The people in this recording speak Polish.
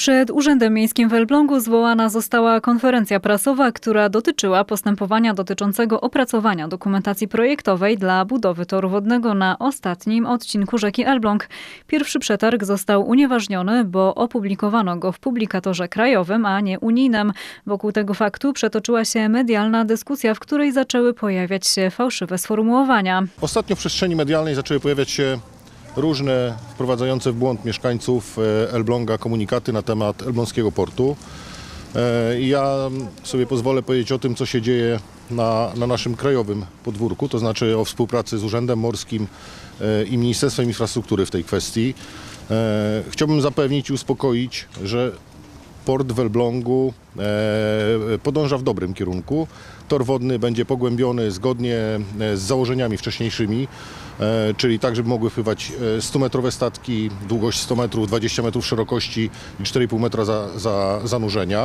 Przed Urzędem Miejskim w Elblągu zwołana została konferencja prasowa, która dotyczyła postępowania dotyczącego opracowania dokumentacji projektowej dla budowy toru wodnego na ostatnim odcinku rzeki Elbląg. Pierwszy przetarg został unieważniony, bo opublikowano go w publikatorze krajowym, a nie unijnym. Wokół tego faktu przetoczyła się medialna dyskusja, w której zaczęły pojawiać się fałszywe sformułowania. Ostatnio w przestrzeni medialnej zaczęły pojawiać się różne wprowadzające w błąd mieszkańców e, Elbląga komunikaty na temat elbląskiego portu. E, Ja sobie pozwolę powiedzieć o tym, co się dzieje na, na naszym krajowym podwórku, to znaczy o współpracy z Urzędem Morskim e, i Ministerstwem Infrastruktury w tej kwestii. Chciałbym zapewnić i uspokoić, że port w Elblągu e, podąża w dobrym kierunku. Tor wodny będzie pogłębiony zgodnie e, z założeniami wcześniejszymi, e, czyli tak, żeby mogły pływać e, 100-metrowe statki, długość 100 metrów, 20 metrów szerokości i 4,5 metra za, za zanurzenia.